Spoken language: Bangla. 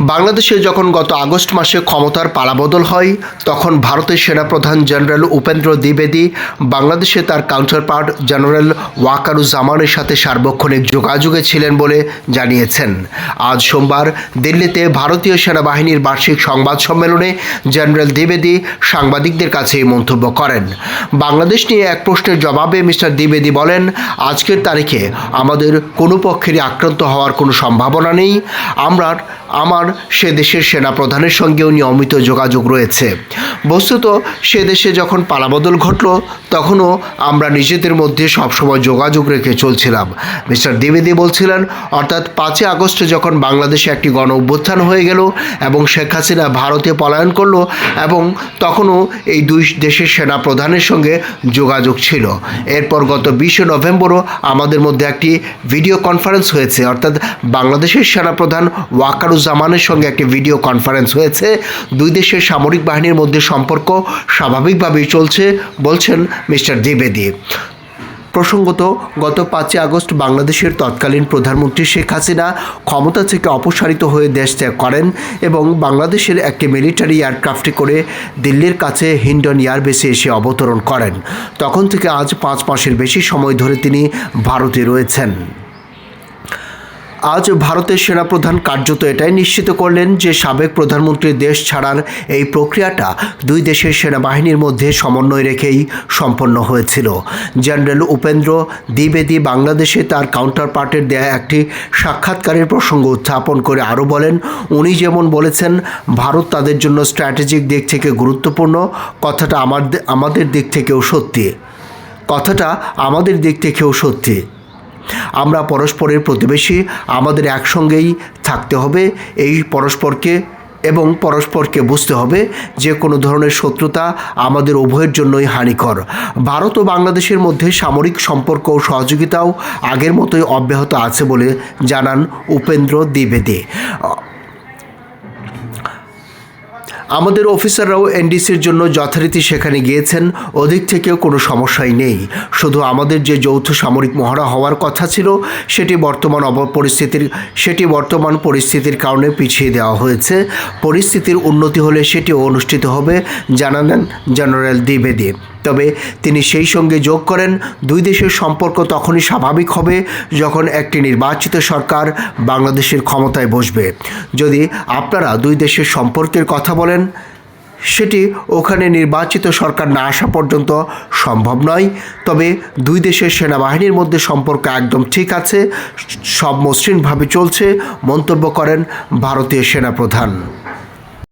বাংলাদেশে যখন গত আগস্ট মাসে ক্ষমতার পালাবদল হয়, তখন ভারতের সেনাপ্রধান জেনারেল উপেন্দ্র দ্বিবেদী বাংলাদেশে তার কাউন্টারপার্ট জেনারেল ওয়াকারুজ্জামানের সাথে সার্বক্ষণিক যোগাযোগে ছিলেন বলে জানিয়েছেন। আজ সোমবার দিল্লিতে ভারতীয় সেনাবাহিনীর বার্ষিক সংবাদ সম্মেলনে জেনারেল দ্বিবেদী সাংবাদিকদের কাছে এই মন্তব্য করেন। বাংলাদেশ নিয়ে এক প্রশ্নের জবাবে মিস্টার দ্বিবেদী বলেন, আজকের তারিখে আমাদের কোনো পক্ষেরই আক্রান্ত হওয়ার কোনো সম্ভাবনা নেই। আমরা আমার সে দেশের সেনাপ্রধানের সঙ্গেও নিয়মিত যোগাযোগ রয়েছে। বস্তুত, সে দেশে যখন পালাবদল ঘটল, তখনও আমরা নিজেদের মধ্যে সবসময় যোগাযোগ রেখে চলছিলাম। মিস্টার দ্বিবেদী বলছিলেন, অর্থাৎ পাঁচই আগস্টে যখন বাংলাদেশে একটি গণ অভ্যুত্থান হয়ে গেল এবং শেখ হাসিনা ভারতে পলায়ন করল এবং তখনও এই দুই দেশের সেনা প্রধানের সঙ্গে যোগাযোগ ছিল। এরপর গত বিশে নভেম্বরও আমাদের মধ্যে একটি ভিডিও কনফারেন্স হয়েছে, অর্থাৎ বাংলাদেশের সেনাপ্রধান ওয়াকারুজ্জামানের সঙ্গে একটি ভিডিও কনফারেন্স হয়েছে। দুই দেশের সামরিক বাহিনীর মধ্যে সম্পর্ক স্বাভাবিকভাবেই চলছে, বলছেন মিস্টার দ্বিবেদী। প্রসঙ্গত, গত পাঁচই আগস্ট বাংলাদেশের তৎকালীন প্রধানমন্ত্রী শেখ হাসিনা ক্ষমতা থেকে অপসারিত হয়ে দেশ ত্যাগ করেন এবং বাংলাদেশের একটি মিলিটারি এয়ারক্রাফটে করে দিল্লির কাছে হিন্ডন এয়ারবেসে এসে অবতরণ করেন। তখন থেকে আজ পাঁচ মাসের বেশি সময় ধরে তিনি ভারতে রয়েছেন। আজ ভারতের সেনাপ্রধান কার্যত এটাই নিশ্চিত করলেন যে সাবেক প্রধানমন্ত্রীর দেশ ছাড়ার এই প্রক্রিয়াটা দুই দেশের সেনাবাহিনীর মধ্যে সমন্বয় রেখেই সম্পন্ন হয়েছিল। জেনারেল উপেন্দ্র দ্বিবেদী বাংলাদেশে তার কাউন্টার পার্টের দেয়া একটি সাক্ষাৎকারের প্রসঙ্গ উত্থাপন করে আরও বলেন, উনি যেমন বলেছেন, ভারত তাদের জন্য স্ট্র্যাটেজিক দিক থেকে গুরুত্বপূর্ণ, কথাটা আমার আমাদের দিক থেকেও সত্যি। কথাটা আমাদের দিক থেকেও সত্যি। আমরা পরস্পরের প্রতিবেশী, আমাদের একসঙ্গেই থাকতে হবে, এই পরস্পরকে এবং পরস্পরকে বুঝতে হবে যে কোনো ধরনের শত্রুতা আমাদের উভয়ের জন্যই হানিকর। ভারত ও বাংলাদেশের মধ্যে সামরিক সম্পর্ক ও সহযোগিতাও আগের মতোই অব্যাহত আছে বলে জানান উপেন্দ্র দ্বিবেদী। আমাদের অফিসাররাও এনডিসির জন্য যথারীতি সেখানে গিয়েছেন। ওদিক থেকেও কোনো সমস্যাই নেই। শুধু আমাদের যে যৌথ সামরিক মহড়া হওয়ার কথা ছিল, সেটি বর্তমান অব পরিস্থিতির, সেটি বর্তমান পরিস্থিতির কারণে পিছিয়ে দেওয়া হয়েছে। পরিস্থিতির উন্নতি হলে সেটিও অনুষ্ঠিত হবে, জানালেন জেনারেল দ্বিবেদী। তবে তিনি সেই সঙ্গে যোগ করেন, দুই দেশের সম্পর্ক তখনই স্বাভাবিক হবে যখন একটি নির্বাচিত সরকার বাংলাদেশের ক্ষমতায় বসবে। যদি আপনারা দুই দেশের সম্পর্কের কথা বলেন, সেটি ওখানে নির্বাচিত সরকার না আসা পর্যন্ত সম্ভব নয়। তবে দুই দেশের সেনাবাহিনীর মধ্যে সম্পর্ক একদম ঠিক আছে, সব মসৃণভাবে চলছে, মন্তব্য করেন ভারতীয় সেনাপ্রধান।